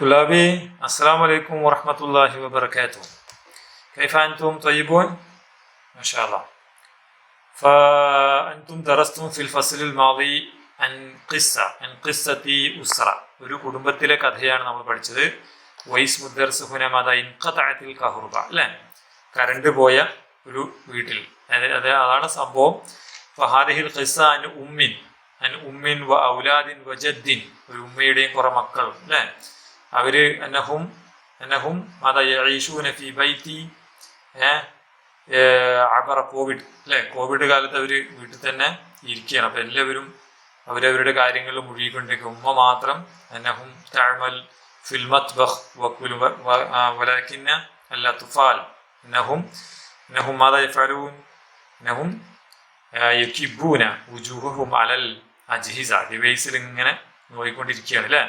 طلابي السلام عليكم ورحمة الله وبركاته كيف أنتم طيبون؟ ما شاء الله فأنتم درستم في الفصل الماضي عن قصة عن قصة أسرة ഒരു കുടുംബത്തിലെ കഥയാണ് നമ്മൾ പഠിച്ചത് വൈസ് മുദ്ദർസ് ഹുനമത ഇൻകത്തഴത്തിൽ കഹുർബ അല്ലേ കറണ്ട് പോയ ഒരു വീട്ടിൽ അത് അത് അതാണ് സംഭവം ഫഹാദിഹിൽ ഖിസ അൻ ഉമ്മിൻ അൻ ഉമ്മിൻ വ ഔലാദിൻ വ ജദ്ദിൻ ഒരു ഉമ്മയുടെയും കുറെ മക്കളും അല്ലേ അവർ അന്നഹും അന്നഹും ഫി ബൈത്തി അബറ കോവിഡ് അല്ലെ? കോവിഡ് കാലത്ത് അവർ വീട്ടിൽ തന്നെ ഇരിക്കുകയാണ്. അപ്പൊ എല്ലാവരും അവരവരുടെ കാര്യങ്ങളിൽ മുഴുകിക്കൊണ്ടിരിക്കും ഉമ്മ മാത്രം അന്നഹും താഴ്മൽ ഫിൽമത് വക്കുൽ വലാക്കിന്ന അല്ല തുഫാൽ. നഹും നഹും മാതാ യഫഅലൂൻ അന്നഹും യുക്കിബൂന അലൽ അജ്ഹിസ. ഡിവൈസിൽ ഇങ്ങനെ നോയിക്കൊണ്ടിരിക്കുകയാണ് അല്ലേ?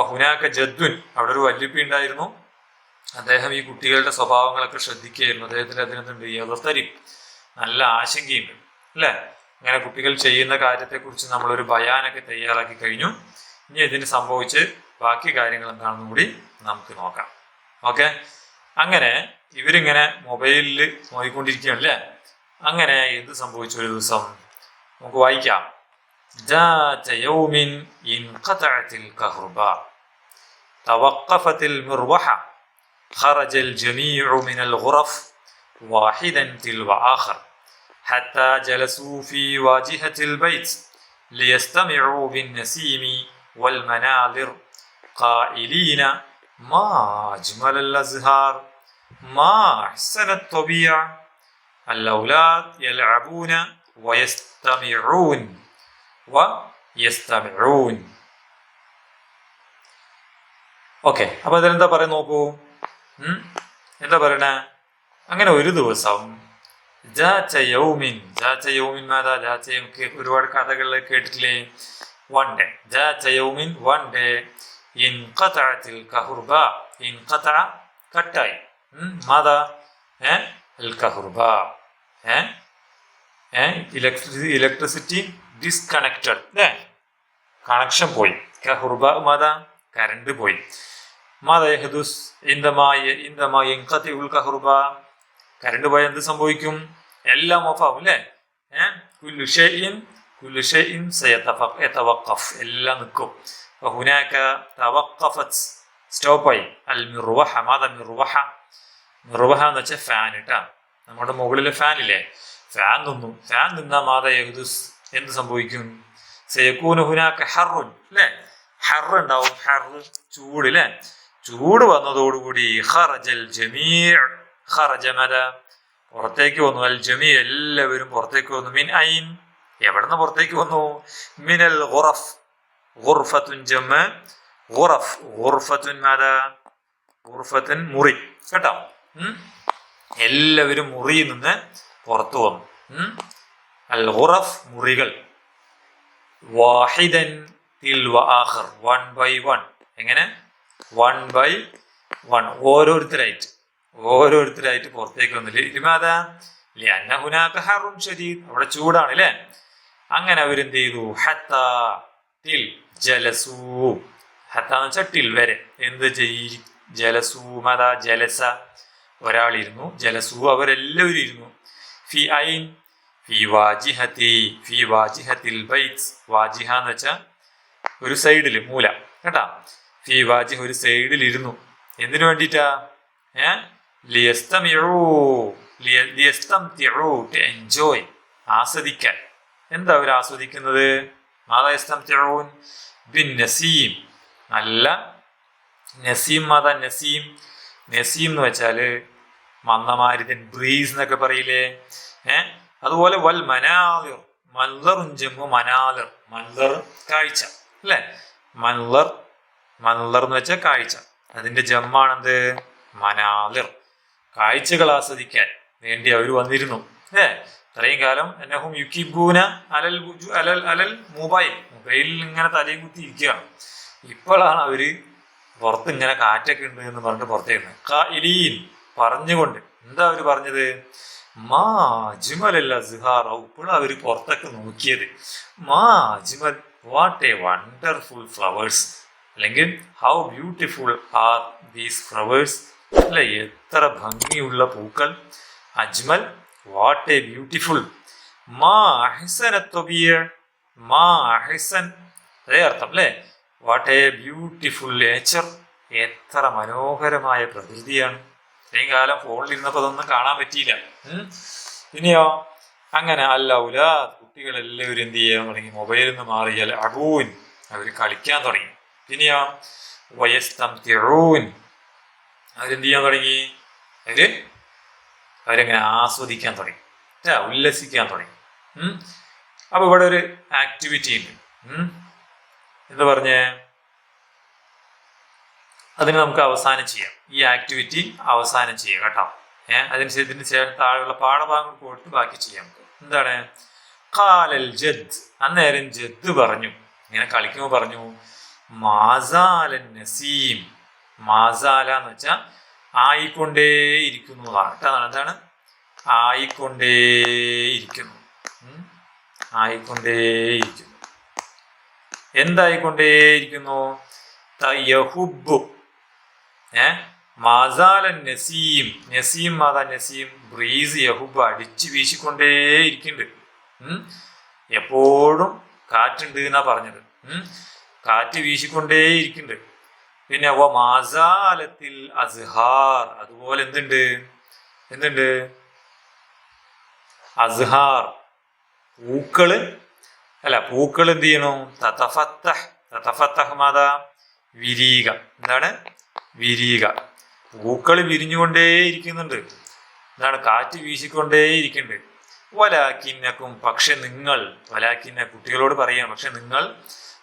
ഹുനാക്ക ജദ്വിൻ അവിടെ ഒരു വല്യപ്പി ഉണ്ടായിരുന്നു. അദ്ദേഹം ഈ കുട്ടികളുടെ സ്വഭാവങ്ങളൊക്കെ ശ്രദ്ധിക്കുകയായിരുന്നു. അദ്ദേഹത്തിന് അതിനെന്തുണ്ട് എതിർത്തരി. നല്ല ആശങ്കയുണ്ട്. അല്ലേ? അങ്ങനെ കുട്ടികൾ ചെയ്യുന്ന കാര്യത്തെക്കുറിച്ച് നമ്മളൊരു ബയാനൊക്കെ തയ്യാറാക്കി കഴിഞ്ഞു. ഇനി ഇതിന് സംഭവിച്ച് ബാക്കി കാര്യങ്ങൾ എന്താണെന്നും കൂടി നമുക്ക് നോക്കാം. ഓക്കെ? അങ്ങനെ ഇവരിങ്ങനെ മൊബൈലിൽ നോക്കിക്കൊണ്ടിരിക്കുകയാണ് അല്ലേ? അങ്ങനെ എന്ത് സംഭവിച്ചു ഒരു ദിവസം? നമുക്ക് വായിക്കാം. ذات يوم انقطعت الكهرباء توقفت المروحة خرج الجميع من الغرف واحدا تلو آخر حتى جلسوا في واجهة البيت ليستمعوا بالنسيم والمناظر قائلين ما أجمل الأزهار ما أحسن الطبيعة الأولاد يلعبون ويستمعون. വ യസ്തമിഊൻ. ഓക്കെ അപ്പൊ ഇതിലെന്താ പറയാൻ നോക്കൂ? എന്താ പറയണേ? അങ്ങനെ ഒരു ദിവസം ജൗമിൻ ജൗമിൻ മാതാ ജാച്ചയൊക്കെ ഒരുപാട് കഥകളിൽ കേട്ടിട്ടില്ലേ? വൺ ഡേ ജൗമിൻ വൺ ഡേ ഇൻഖത്തഴത്തിൽ കഹുർബ ഇൻഖത്തഴ കട്ടായി. മാതാ ഏ? അൽ കഹുർബ. ഏ? ഇലക്ട്രിസിറ്റി ഇലക്ട്രിസിറ്റി ഡിസ്കണക്റ്റഡ് അല്ലേ കണക്ഷൻ പോയി. ഹുർബ മാത കറണ്ട് പോയി. മാത യഹദുസ് കറണ്ട് പോയാൽ എന്ത് സംഭവിക്കും? എല്ലാം ഓഫ് ആവും അല്ലേ എല്ലാം നിൽക്കും സ്റ്റോപ്പായി. അൽ മിറുവഹ മാത മിറുവഹ മിറുവഹ എന്ന് വെച്ചാൽ ഫാൻ ഇട്ടാ. നമ്മുടെ മുകളിലെ ഫാനില്ലേ ഫാൻ നിന്നു. ഫാൻ നിന്നാൽ മാതാ എന്ത് സംഭവിക്കും? സയക്കൂന് ഹുനാക്ക ഹറുൻ അല്ലേ ഹറ് ഉണ്ടാവും ഹറ് ചൂട് അല്ലേ ചൂട് വന്നതോടുകൂടി ഖറജൽ ജമീഅ. ഖറജ മത പുറത്തേക്ക് വന്നു. അൽ ജമീ എല്ലാവരും പുറത്തേക്ക് വന്നു. മിൻ ഐൻ? എവിടുന്ന് പുറത്തേക്ക് വന്നു? മിനൽ ഗുറഫ് ഗുർഫത്തുൻ ജമ. ഗുറഫ് ഗുർഫത്തുൻ മത ഗുർഫത്തുൻ മുറി. കേട്ടോ? എല്ലാവരും മുറിയിൽ നിന്ന് പുറത്തു വന്നു? അൽ ഗുറഫ് മുറികൾ. വാഹിദൻ തിൽവ ആഹർ വൺ ബൈ വൺ എങ്ങനെ? വൺ ബൈ വൺ ഓരോരുത്തരായിട്ട്. ഓരോരുത്തരായിട്ട് പുറത്തേക്ക് വന്നില്ല. ഇരുമാതാ അന്ന ഹുനാക്ക അവിടെ ചൂടാണ് അല്ലേ അങ്ങനെ അവരെന്ത് ചെയ്തു? ഹത്ത ടിൽ ജലസൂ. ഹത്ത എന്ന് വെച്ചാൽ ടിൽ വരെ. എന്ത് ചെയ് ജലസൂ മതാ ജലസ. ഒരാളിരുന്നു. ജലസൂ അവരെല്ലാവരും ഇരുന്നു. ഫി ഐൻ വാജിഹത്തിൽ വാജിഹ എന്ന് വെച്ചാൽ ഒരു സൈഡിൽ മൂല കേട്ടാ? ഫി വാജിഹ ഒരു സൈഡിൽ ഇരുന്നു എന്തിനു വേണ്ടിയിട്ടാ? ഏ? ലിയസ്തമിഴൂ ലിയസ്തം ടു എൻജോയ് ആസ്വദിക്കാൻ. എന്താ അവർ ആസ്വദിക്കുന്നത്? ബിൻ നസീം. നല്ല നസീം മാതാ നസീം. നസീം എന്ന് വെച്ചാൽ മന്ദമാരിതൻ ബ്രീസ് എന്നൊക്കെ പറയില്ലേ? ഏ? അതുപോലെ വൽ മനാദിർ മൻലറും ജമ്മു മനാദിർ മൻലർ കാഴ്ച അല്ലേ? മൻലർ മൻലർ എന്ന് വെച്ചാൽ കാഴ്ച. അതിന്റെ ജമ്മാണെന്ത്? മനാലിർ കാഴ്ചകൾ ആസ്വദിക്കാൻ വേണ്ടി അവർ വന്നിരുന്നു ഏ ഇത്രയും കാലം എന്നഹും യുക്കിബൂന അലൽ അലൽ അലൽ മൊബൈൽ മൊബൈലിൽ ഇങ്ങനെ തലയും കുത്തി ഇരിക്കുകയാണ്. ഇപ്പോഴാണ് അവർ പുറത്ത് ഇങ്ങനെ കാറ്റൊക്കെ ഉണ്ട് എന്ന് പറഞ്ഞിട്ട് പുറത്തേക്ക് പറഞ്ഞുകൊണ്ട്. എന്താ അവർ പറഞ്ഞത്? മാ അജ്മലല്ല സുഹാർ ഇപ്പോഴാണ് അവർ പുറത്തൊക്കെ നോക്കിയത്. മാ അജ്മൽ വാട്ട് എ വണ്ടർഫുൾ ഫ്ലവേഴ്സ് അല്ലെങ്കിൽ how beautiful are these flowers അല്ല എത്ര ഭംഗിയുള്ള പൂക്കൾ. അജ്മൽ വാട്ട് എ ബ്യൂട്ടിഫുൾ മാ അഹിസൻ എത്തൊബിയ മാ അഹിസൻ. അതേ അർത്ഥം അല്ലേ? വാട്ട് എ ബ്യൂട്ടിഫുൾ നേച്ചർ എത്ര മനോഹരമായ പ്രകൃതിയാണ്. ഇത്രയും കാലം ഫോണിലിരുന്നപ്പോൾ അതൊന്നും കാണാൻ പറ്റിയില്ല. ഇനിയോ? അങ്ങനെ അല്ല ഉല കുട്ടികളെല്ലാവരും എന്ത് ചെയ്യാൻ തുടങ്ങി? മൊബൈലിൽ നിന്ന് മാറിയാൽ അഗൂൻ അവർ കളിക്കാൻ തുടങ്ങി. ഇനിയോ? വയസ്തം തിഴൂൻ അവരെന്ത് ചെയ്യാൻ തുടങ്ങി? അവർ അവരങ്ങനെ ആസ്വദിക്കാൻ തുടങ്ങി. ല്ലേ? ഉല്ലസിക്കാൻ തുടങ്ങി. അപ്പോൾ അപ്പൊ ഇവിടെ ഒരു ആക്ടിവിറ്റി ഉണ്ട്. എന്താ പറഞ്ഞേ? അതിന് നമുക്ക് അവസാനം ചെയ്യാം. ഈ ആക്ടിവിറ്റി അവസാനം ചെയ്യാം കേട്ടോ. ഏഹ് അതിന് ഇതിന് ശേഷം താഴെയുള്ള പാഠഭാഗങ്ങൾ പോയിട്ട് ബാക്കി ചെയ്യാം എന്താണ്? കാലൽ ജദ്. അന്നേരം ജദ് പറഞ്ഞു. ഇങ്ങനെ കളിക്കുമ്പോൾ പറഞ്ഞു മാസാലൻ നസീം. മാസാല എന്ന് വെച്ചാൽ ആയിക്കൊണ്ടേ ഇരിക്കുന്നു കേട്ടോ എന്താണ്? ആയിക്കൊണ്ടേയിരിക്കുന്നു. ആയിക്കൊണ്ടേയിരിക്കുന്നു എന്തായിക്കൊണ്ടേയിരിക്കുന്നു തയഹുബു ഏ? മാസാലൻ നസീം നസീം മാതാ നസീം ബ്രീസ് യഹുബ അടിച്ചു വീശിക്കൊണ്ടേയിരിക്കുന്നുണ്ട് എപ്പോഴും കാറ്റുണ്ട് എന്നാ പറഞ്ഞത്. കാറ്റ് വീശിക്കൊണ്ടേയിരിക്കുന്നുണ്ട് പിന്നെ വ മാസാലത്തിൽ അസ്ഹാർ അതുപോലെ എന്തുണ്ട്? എന്തുണ്ട്? അസ്ഹാർ പൂക്കൾ. അല്ല പൂക്കൾ എന്ത് ചെയ്യണു? തതഫത്തഹ് തതഫത്തഹ് മാതാ വിരീക. എന്താണ്? വിരീക പൂക്കൾ വിരിഞ്ഞുകൊണ്ടേയിരിക്കുന്നുണ്ട്. എന്താണ്? കാറ്റ് വീശിക്കൊണ്ടേ ഇരിക്കുന്നുണ്ട് വലാക്കിന്നക്കും പക്ഷെ നിങ്ങൾ വലാക്കിന്ന കുട്ടികളോട് പറയാം പക്ഷെ നിങ്ങൾ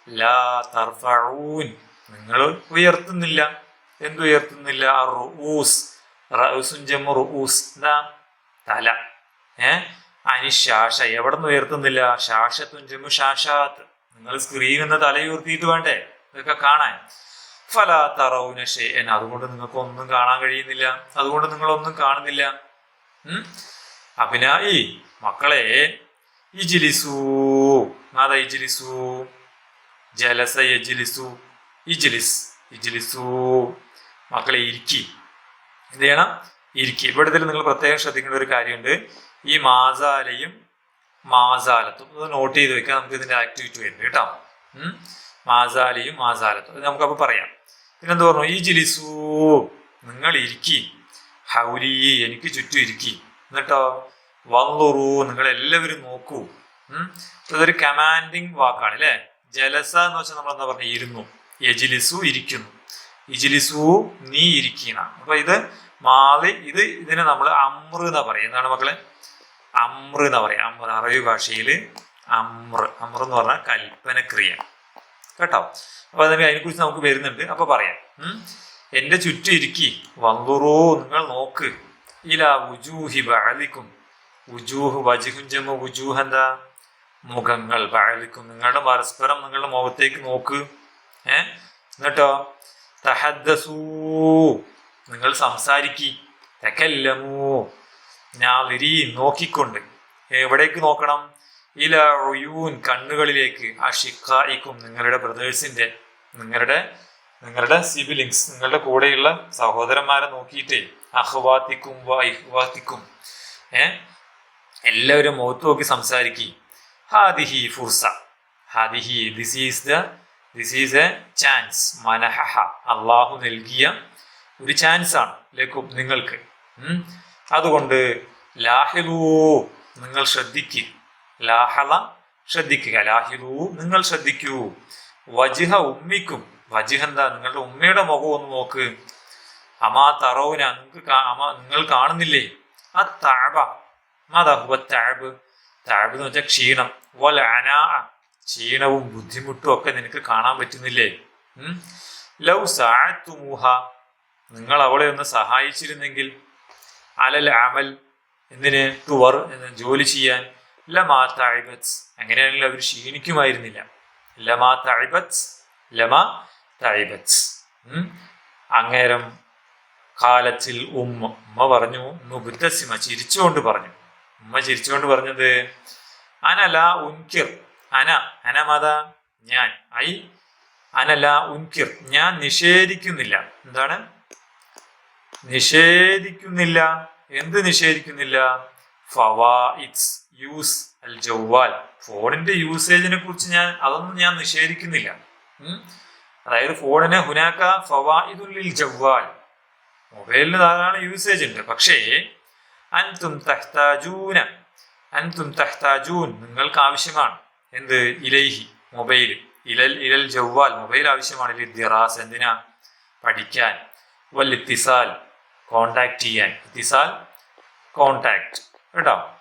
ലാ തർഫഊൻ നിങ്ങൾ ഉയർത്തുന്നില്ല. എന്തുയർത്തുന്നില്ല റുഊസ് എന്താ? തല. ഏ? അനിശാഷ എവിടെ നിന്ന് ഉയർത്തുന്നില്ല? ശാഷത്തും ജമ്മു ശാഷാത്ത് നിങ്ങൾ സ്ക്രീൻ എന്ന തലയുർത്തിയിട്ട് വേണ്ടേ? ഇതൊക്കെ കാണാൻ. ഫല തറവുന ഷെയ്ൻ അതുകൊണ്ട് നിങ്ങൾക്ക് ഒന്നും കാണാൻ കഴിയുന്നില്ല. അതുകൊണ്ട് നിങ്ങൾ ഒന്നും കാണുന്നില്ല അഭിനായി മക്കളെ ഇജിലിസു. നാദ ഇജിലിസു. ജലസ യജിലിസു ഇജിലിസ് ഇജിലിസു. മക്കളെ ഇരിക്കി. എന്ത് ചെയ്യണം? ഇരിക്കി. ഇവിടെ നിങ്ങൾ പ്രത്യേകം ശ്രദ്ധിക്കേണ്ട ഒരു കാര്യമുണ്ട്. ഈ മാസാലയും മാസാലത്തും ഇത് നോട്ട് ചെയ്ത് വെക്കാം. നമുക്ക് ഇതിന്റെ ആക്ടിവിറ്റി വരുന്നത് കേട്ടോ. മാസാലയും മാസാലത്തും. അത് നമുക്കപ്പോൾ പറയാം. പിന്നെന്ത് പറഞ്ഞു ഈ ജിലിസു നിങ്ങൾ ഇരിക്കി ഹൗലി എനിക്ക് ചുറ്റും ഇരിക്കി. എന്നിട്ടോ? വന്നുറു നിങ്ങൾ എല്ലാവരും നോക്കൂ ഇതൊരു കമാൻഡിങ് വാക്കാണ് അല്ലേ? ജലസ എന്ന് വെച്ചാൽ നമ്മൾ എന്താ പറഞ്ഞ? ഇരുന്നു. യജിലിസു ഇരിക്കുന്നു. ഇജിലിസു നീ ഇരിക്കുന്ന അപ്പൊ ഇത് മാലി ഇത് ഇതിനെ നമ്മൾ അമ്ര എന്നാ പറയും. എന്താണ് മക്കളെ? അമ്ര എന്നാ പറയാ. അമ്ര അറബി ഭാഷയിൽ അമ്ര. അമ്ര എന്ന് പറഞ്ഞാൽ കൽപ്പനക്രിയ. കേട്ടോ? അപ്പൊ അതിനെ അതിനെക്കുറിച്ച് നമുക്ക് വരുന്നുണ്ട്. അപ്പൊ പറയാം. എന്റെ ചുറ്റും ഇരിക്കി. വന്തുറോ നിങ്ങൾ നോക്ക്. ഇല ഉജൂഹി ബാലിക്കും ഉജൂഹ് വജിഹുഞ്ചമ ഉജൂഹ് എന്താ? മുഖങ്ങൾ ബാലിക്കും നിങ്ങളുടെ പരസ്പരം നിങ്ങളുടെ മുഖത്തേക്ക് നോക്ക്. ഏ? എന്നിട്ടോ? തഹദ്ദസൂ. നിങ്ങൾ സംസാരിക്കി. തെക്കല്ലമോ. ഞാൻ വിരി നോക്കിക്കൊണ്ട്. എവിടേക്ക് നോക്കണം? ഇല ഒയൂൻ കണ്ണുകളിലേക്ക് ആ ഷിക്കായിക്കും നിങ്ങളുടെ ബ്രദേഴ്സിന്റെ നിങ്ങളുടെ നിങ്ങളുടെ സിബിലിങ്സ് നിങ്ങളുടെ കൂടെയുള്ള സഹോദരന്മാരെ നോക്കിയിട്ടേ അഹ്വാത്തിക്കും വ ഏ? എല്ലാവരും മുഖത്ത് നോക്കി സംസാരിക്കി. ഹാദിഹി ഫുർസ. ഹാദിഹി this is the this is a chance മനഹഹ. അള്ളാഹു നൽകിയ ഒരു ചാൻസ് ആണ് ലക്കും നിങ്ങൾക്ക്. അതുകൊണ്ട് ലാഹിലൂ നിങ്ങൾ ശ്രദ്ധിക്കുക ലാഹള ശ്രദ്ധിക്കുക. ലാഹിലൂ നിങ്ങൾ ശ്രദ്ധിക്കൂ. വജിഹ ഉമ്മിക്കും. വജിഹ എന്താ? നിങ്ങളുടെ ഉമ്മയുടെ മുഖം ഒന്ന് നോക്ക്. അമാ തറവുന നിങ്ങൾക്ക് അമ നിങ്ങൾ കാണുന്നില്ലേ? ആ താഴ മാതാഹുവ താഴ് താഴ് എന്ന് വെച്ചാൽ ക്ഷീണം. വല അനാ. ക്ഷീണവും ബുദ്ധിമുട്ടും ഒക്കെ നിനക്ക് കാണാൻ പറ്റുന്നില്ലേ? ലവ് സാഴത്തുമൂഹ നിങ്ങൾ അവളെ ഒന്ന് സഹായിച്ചിരുന്നെങ്കിൽ. അലൽ അമൽ. എന്തിന്? ടുവർ ജോലി ചെയ്യാൻ. ലമാ താഴ്ബത്ത് അങ്ങനെയാണെങ്കിൽ അവർ ക്ഷീണിക്കുമായിരുന്നില്ല. ലമാ താഴ്ബത്ത് ലമാ താഴ്ബത്ത് അങ്ങേരം കാലത്തിൽ ഉമ്മ ഉമ്മ പറഞ്ഞു മുബുദ്ധസിമ ചിരിച്ചുകൊണ്ട് പറഞ്ഞു. ഉമ്മ ചിരിച്ചുകൊണ്ട് പറഞ്ഞത് അനല ഉൻകിർ. അന അന മാത ഞാൻ. ഐ അനല ഉൻകിർ. ഞാൻ നിഷേധിക്കുന്നില്ല. എന്താണ്? നിഷേധിക്കുന്നില്ല. എന്ത് നിഷേധിക്കുന്നില്ല? ഫവായിറ്റ്സ് യൂസ് അൽ ജവ്വാൽ. ഫോണിന്റെ യൂസേജിനെ കുറിച്ച് ഞാൻ അതൊന്നും ഞാൻ നിഷേധിക്കുന്നില്ല. അതായത് ഫോണിന് ഹുനാക്ക ഫവാഇദുൽ ജവ്വാൽ. മൊബൈലിന് ധാരാളം യൂസേജ് ഉണ്ട്. പക്ഷേ അൻതും തഹ്താജൂന. അൻതും തഹ്താജൂൻ നിങ്ങൾക്ക് ആവശ്യമാണ്. എന്ത്? ഇലൈഹി മൊബൈൽ ഇലൽ ഇലൽ ജവ്വാൽ മൊബൈൽ ആവശ്യമാണ്. ദിറാസ് എന്തിനാ? പഠിക്കാൻ. വൽ ഇത്തിസാൽ കോണ്ടാക്ട് ചെയ്യാൻ. ഇത്തിസാൽ കോണ്ടാക്ട് കേട്ടോ?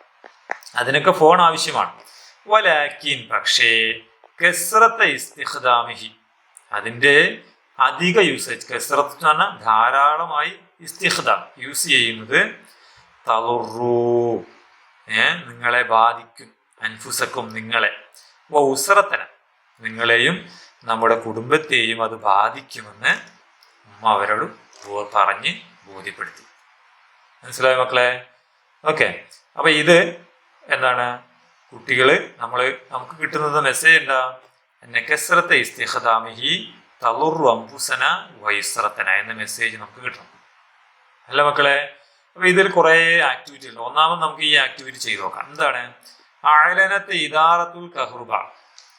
അതിനൊക്കെ ഫോൺ ആവശ്യമാണ്. വലാക്കിൻ പക്ഷേ കെസ്രത്തെ ഇസ്തിഖ്ദാമിഹി. അതിന്റെ അധിക യൂസേജ് കെസ്രത്ത് എന്ന് ധാരാളമായി ഇസ്തിഖ്ദാം. യൂസ് ചെയ്യുന്നത് തളുറു. ഏ നിങ്ങളെ ബാധിക്കും. അൻഫുസക്കും നിങ്ങളെ. ഉസറത്തന നിങ്ങളെയും നമ്മുടെ കുടുംബത്തെയും അത് ബാധിക്കുമെന്ന് ഉമ്മ അവരോട് പറഞ്ഞ് ബോധ്യപ്പെടുത്തി. മനസ്സിലായോ മക്കളെ? ഓക്കെ. അപ്പൊ ഇത് എന്താണ്? കുട്ടികൾ നമ്മൾ നമുക്ക് കിട്ടുന്നത് മെസ്സേജ് എന്താ? നെക്കസ്രത്തെ ഇസ്തിഹദാമിഹി തളുറു അംബുസന വൈസ്രത്തന എന്ന മെസ്സേജ് നമുക്ക് കിട്ടണം അല്ല മക്കളെ അപ്പൊ ഇതിൽ കുറെ ആക്ടിവിറ്റി ഉണ്ട്. ഒന്നാമത് നമുക്ക് ഈ ആക്ടിവിറ്റി ചെയ്തു നോക്കാം. എന്താണ്? അഴലനത്തെ ഇദാറത്തുൽ കഹ്റുബ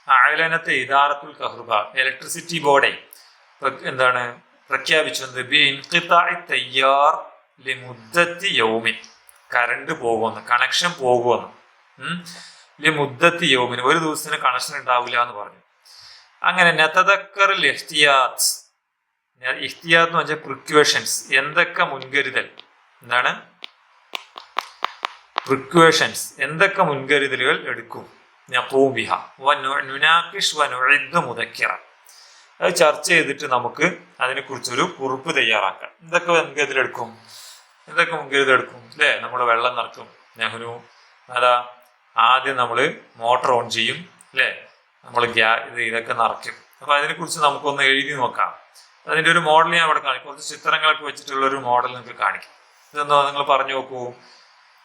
അഴലനത്തെ ഇദാറത്തുൽ കഹ്റുബ ഇലക്ട്രിസിറ്റി ബോർഡെ എന്താണ്? പ്രഖ്യാപിച്ചത് തയ്യാർ ലിമുദ്ദത്തി യൗമിൻ കറണ്ട് പോകുമെന്ന് കണക്ഷൻ പോകുമെന്ന് ഉം. യോമിന് ഒരു ദിവസത്തിന് കണക്ഷൻ ഉണ്ടാവില്ല എന്ന് പറഞ്ഞു. അങ്ങനെ നതദക്കറിൽ ഇഹ്തിയാത്ത് ഇഹ്തിയാത്ത് എന്ന് വെച്ചാൽ പ്രിക്വേഷൻസ് എന്തൊക്കെ മുൻകരുതൽ? എന്താണ്? പ്രിക്വേഷൻസ് എന്തൊക്കെ മുൻകരുതലുകൾ എടുക്കും? നഖൂബിഹ നുനാക്കിഷ് വ നുഇദ്ദു മുദക്കിറ. അത് ചർച്ച ചെയ്തിട്ട് നമുക്ക് അതിനെക്കുറിച്ചൊരു കുറിപ്പ് തയ്യാറാക്കാം. എന്തൊക്കെ മുൻകരുതലെടുക്കും എന്തൊക്കെ മുൻകരുതലെടുക്കും അല്ലേ നമ്മൾ വെള്ളം നിറക്കും നെഹ്റു അതാ ആദ്യം നമ്മൾ മോട്ടർ ഓൺ ചെയ്യും അല്ലേ? നമ്മൾ ഗ്യാ ഇത് ഇതൊക്കെ നിറയ്ക്കും. അപ്പോൾ അതിനെക്കുറിച്ച് നമുക്കൊന്ന് എഴുതി നോക്കാം. അതിന്റെ ഒരു മോഡൽ ഞാൻ അവിടെ കാണിക്കും. കുറച്ച് ചിത്രങ്ങളൊക്കെ വെച്ചിട്ടുള്ള ഒരു മോഡൽ നിങ്ങൾക്ക് കാണിക്കും. ഇതെന്തോ നിങ്ങൾ പറഞ്ഞു നോക്കൂ?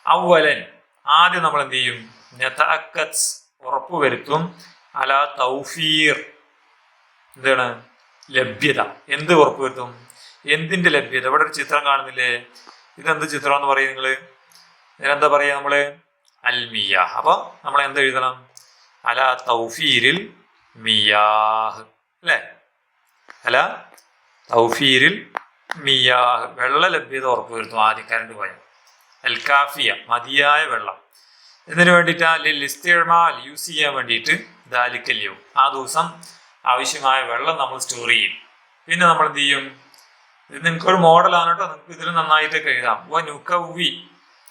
അവലൻ ആദ്യം നമ്മൾ എന്ത് ചെയ്യും? നെതാക്കത്ത് ഉറപ്പുവരുത്തും. അല തൗഫീർ. എന്താണ്? ലഭ്യത. എന്ത് ഉറപ്പുവരുത്തും? എന്തിന്റെ ലഭ്യത? ഇവിടെ ഒരു ചിത്രം കാണുന്നില്ലേ? ഇതെന്ത് ചിത്രം എന്ന് പറയും നിങ്ങൾ? ഇതിനെന്താ പറയാ നമ്മൾ? അൽമിയ. അപ്പോൾ നമ്മൾ എന്ത് എഴുതണം? അല തൗഫീരിൽ മിയാഹ്. അല്ലേ? അല തൗഫീരിൽ മിയാഹ്. വെള്ള ലഭ്യത ഉറപ്പുവരുത്തും വരുത്തും ആദ്യക്കാരന്റെ പോയാൽ. അൽ കാഫിയ മതിയായ വെള്ളം. ഇതിനു വേണ്ടിയിട്ട് ഇസ്തിമാൽ യൂസ് ചെയ്യാൻ വേണ്ടിയിട്ട് ദാലിക്കല്യവും ആ ദിവസം ആവശ്യമായ വെള്ളം നമ്മൾ സ്റ്റോർ ചെയ്യും. പിന്നെ നമ്മൾ എന്ത് ചെയ്യും? ഇത് നിങ്ങൾക്കൊരു മോഡലാണ് കേട്ടോ. നിങ്ങൾക്ക് ഇതിൽ നന്നായിട്ടൊക്കെ എഴുതാം. വ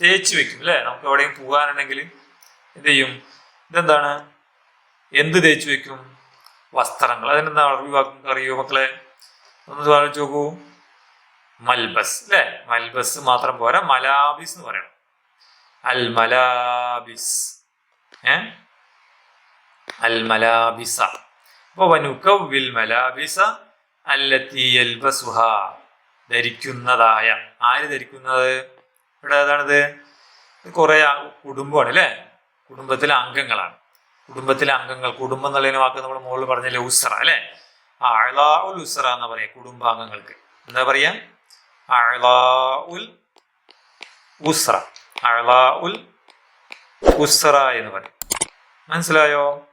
തേച്ച് വെക്കും അല്ലേ? നമുക്ക് എവിടെയും പോകാനുണ്ടെങ്കിൽ എന്ത് ചെയ്യും? ഇതെന്താണ്? എന്ത് തേച്ച് വെക്കും? വസ്ത്രങ്ങൾ. അതിനെന്താ അറബി വാക്കും അറിയോ മക്കളെ? ഒന്ന് ആലോചിച്ച് നോക്കൂ. മൽബസ് അല്ലേ? മൽബസ് മാത്രം പോരാ. മലാബിസ് എന്ന് പറയണം. അൽ മലാബിസ് ഏ? അൽ മലാബിസ അപ്പൊ വനുക്കവിൽ മലാബിസ അല്ലത്തി യൽബസുഹ. ധരിക്കുന്നതായ. ആര് ധരിക്കുന്നത്? ഇവിടെ ഏതാണിത് കുറെ കുടുംബമാണ് അല്ലേ? കുടുംബത്തിലെ അംഗങ്ങളാണ്. കുടുംബത്തിലെ അംഗങ്ങൾ കുടുംബം എന്നുള്ളതിന് വാക്ക് നമ്മൾ മുകളിൽ പറഞ്ഞാൽ ഉസ്ര അല്ലേ? അഴലാ ഉൽ ഉസ്ര എന്നാ പറയാ കുടുംബാംഗങ്ങൾക്ക്. എന്താ പറയാ? അഴലാ ഉൽ ഉസ്ര. അഴലാ ഉൽ ഉസ്ര എന്ന് പറയും. മനസ്സിലായോ?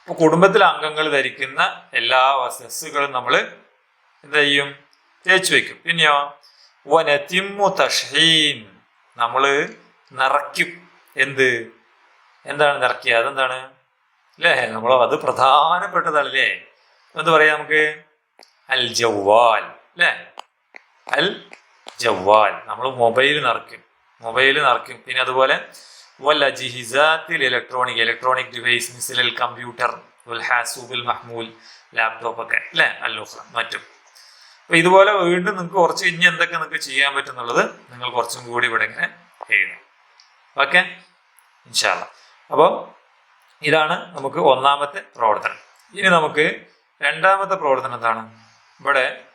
ഇപ്പൊ കുടുംബത്തിലെ അംഗങ്ങൾ ധരിക്കുന്ന എല്ലാ വസ്തുക്കളും നമ്മൾ എന്ത് ചെയ്യും? തേച്ച് വെക്കും പിന്നെയോ? വനത്തിമു തഷീൻ നമ്മൾ നിറയ്ക്കും. എന്ത്? എന്താണ് നിറയ്ക്കുക? അതെന്താണ്? അല്ലേ? നമ്മൾ അത് പ്രധാനപ്പെട്ടതല്ലേ? എന്ത് പറയാ നമുക്ക്? അൽ ജവ്വാൽ. അല്ലേ? അൽ ജവ്വാൽ. നമ്മൾ മൊബൈൽ നിറയ്ക്കും. മൊബൈൽ നിറയ്ക്കും. പിന്നെ അതുപോലെ വല്ല ജിഹിസാത്തിൽ ഇലക്ട്രോണിക് ഇലക്ട്രോണിക് ഡിവൈസ് മിസിലൽ കമ്പ്യൂട്ടർ ഹാസൂബിൽ മഹ്മൂൽ ലാപ്ടോപ്പ് ഒക്കെ. അല്ലേ? അല്ലോഹ മറ്റും. അപ്പൊ ഇതുപോലെ വീണ്ടും നിങ്ങൾക്ക് കുറച്ച് ഇനി എന്തൊക്കെ നിങ്ങൾക്ക് ചെയ്യാൻ പറ്റുന്നുള്ളത് നിങ്ങൾ കുറച്ചും കൂടി ഇവിടെ ഇങ്ങനെ എഴുതണം. ഓക്കെ ഇൻഷാല്ല അപ്പോൾ ഇതാണ് നമുക്ക് ഒന്നാമത്തെ പ്രവർത്തനം. ഇനി നമുക്ക് രണ്ടാമത്തെ പ്രവർത്തനം എന്താണ്? ഇവിടെ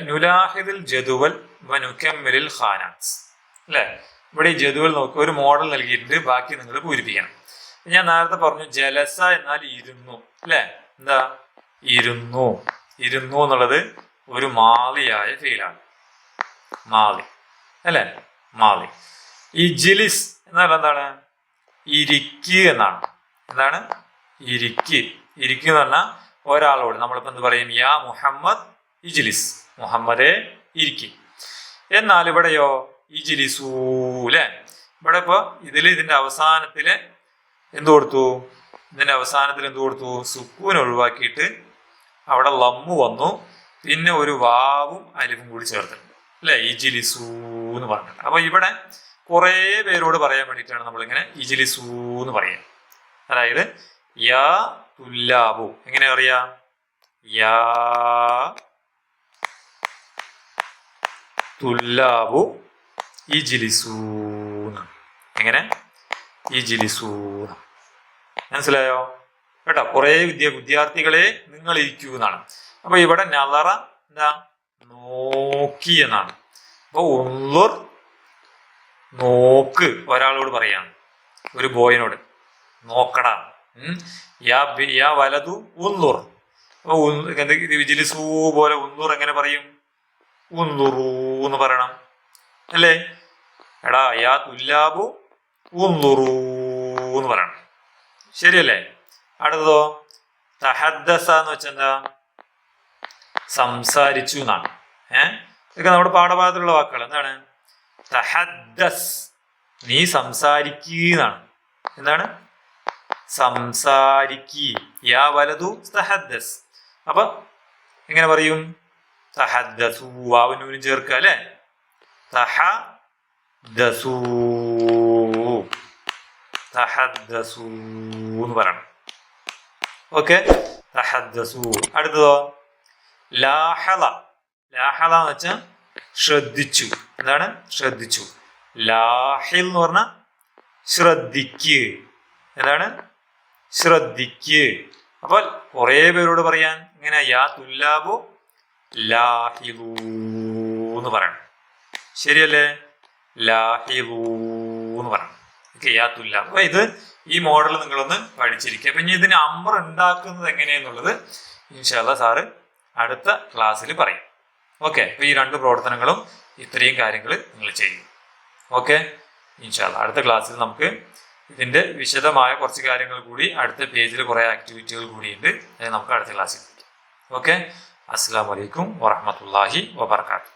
നുലാഹിദിൽ ജദുവൽ വനുക്കമ്മിലിൽ ഖാനാസ് അല്ലേ? ഇവിടെ ഈ ജദുവൽ നോക്കി ഒരു മോഡൽ നൽകിയിട്ടുണ്ട്. ബാക്കി നിങ്ങൾ പൂരിപ്പിക്കണം. ഞാൻ നേരത്തെ പറഞ്ഞു ജലസ എന്നാൽ ഇരുന്നു. അല്ലേ? എന്താ? ഇരുന്നു. ഇരുന്നു എന്നുള്ളത് ഒരു മാളിയായ ഫീലാണ്. മാളി. അല്ലേ? മാളി. ഈ ഇജിലിസ് എന്നാൽ എന്താണ്? ഇരിക്ക് എന്നാണ്. എന്താണ്? ഇരിക്ക്. ഇരിക്ക് എന്ന് പറഞ്ഞാൽ ഒരാളോട്. നമ്മളിപ്പോൾ എന്ത് പറയും? യാ മുഹമ്മദ് ഇജിലിസ്. മുഹമ്മദേ ഇരിക്ക്. എന്നാൽ ഇവിടെയോ? ഇജിലിസൂ ഇവിടെ ഇപ്പോൾ ഇതിൽ ഇതിന്റെ അവസാനത്തിൽ എന്ത് കൊടുത്തു? ഇതിന്റെ അവസാനത്തിൽ എന്ത് കൊടുത്തു? സുക്കൂൻ ഒഴിവാക്കിയിട്ട് അവിടെ ലമ്മു വന്നു. പിന്നെ ഒരു വാവും അലിവും കൂടി ചേർത്തിട്ടുണ്ട്. അല്ലെ? ഇജിലിസൂ എന്ന് പറഞ്ഞിട്ടുണ്ട്. അപ്പൊ ഇവിടെ കുറേ പേരോട് പറയാൻ വേണ്ടിയിട്ടാണ് നമ്മളിങ്ങനെ ഇജിലിസൂ എന്ന് പറയുക. അതായത് യാ തുല്ലാബു. എങ്ങനെ അറിയാ? യാ തുല്ലാബു ഇജിലിസൂന്ന് എങ്ങനെ? ഇജിലിസൂന്ന് മനസ്സിലായോ? കേട്ടോ? കുറേ വിദ്യ വിദ്യാർത്ഥികളെ നിങ്ങൾ ഇരിക്കൂ എന്നാണ്. അപ്പൊ ഇവിടെ നലറ എന്താ? നോക്കി എന്നാണ്. അപ്പൊ ഉള്ളുർ നോക്ക് ഒരാളോട് പറയാണ്. ഒരു ബോയിനോട്. നോക്കടാ. യാ വലതു ഇത് വിജിലിസൂ പോലെ ഉന്നുർ എങ്ങനെ പറയും? ഉന്നുറൂ എന്ന് പറയണം. അല്ലേ? എടാ യാ തുല്ലാബു ഉന്നുറൂ എന്ന് പറയണം. ശരിയല്ലേ? അടുത്തതോ? തഹദ്ദസ എന്ന് വെച്ചെന്താ? സംസാരിച്ചു എന്നാണ് ഏഹ് ഇതൊക്കെ നമ്മുടെ പാഠഭാഗത്തുള്ള വാക്കുകൾ. എന്താണ്? തഹദ്ദസ്. നീ എന്നാണ് എന്താണ്? സംസാരിക്കി. യാ വലതു തഹദ്ദസ്. അപ്പൊ എങ്ങനെ പറയും? തഹദ്ദസു. വാവിനൂനും ചേർക്കുക അല്ലെ? തഹ ദസൂ തഹദ്ദസൂ എന്ന് പറയണം. ഓക്കെ? സഹദ്സു അടുത്തതോ? ലാഹള. ലാഹള എന്ന് വെച്ചാൽ ശ്രദ്ധിച്ചു. എന്താണ്? ശ്രദ്ധിച്ചു. ലാഹി എന്ന് പറഞ്ഞാൽ ശ്രദ്ധിക്ക്. എന്താണ്? ശ്രദ്ധിക്ക്. അപ്പോൾ കുറേ പേരോട് പറയാൻ ഇങ്ങനെ യാ തുല്ലാബു എന്ന് പറയണം. ശരിയല്ലേ? ലാഹിലൂ എന്ന് പറയണം. ഓക്കെ യാ തുല്ലാബ്. അപ്പൊ ഇത് ഈ മോഡൽ നിങ്ങളൊന്ന് പഠിച്ചിരിക്കുക. ഇനി ഇതിന് അമ്പർ ഉണ്ടാക്കുന്നത് എങ്ങനെയെന്നുള്ളത് ഇൻഷാല്ല സാറ് അടുത്ത ക്ലാസ്സിൽ പറയും. ഓക്കെ ഈ രണ്ട് പ്രവർത്തനങ്ങളും ഇത്രയും കാര്യങ്ങൾ നിങ്ങൾ ചെയ്യും. ഓക്കെ ഇൻഷാല്ല അടുത്ത ക്ലാസ്സിൽ നമുക്ക് ഇതിന്റെ വിശദമായ കുറച്ച് കാര്യങ്ങൾ കൂടി അടുത്ത പേജിൽ കുറേ ആക്ടിവിറ്റികൾ കൂടിയുണ്ട് അത് നമുക്ക് അടുത്ത ക്ലാസ്സിൽ ഓക്കെ അസ്സാം വലൈക്കും വാഹമത്തല്ലാഹി വബർക്കാത്തു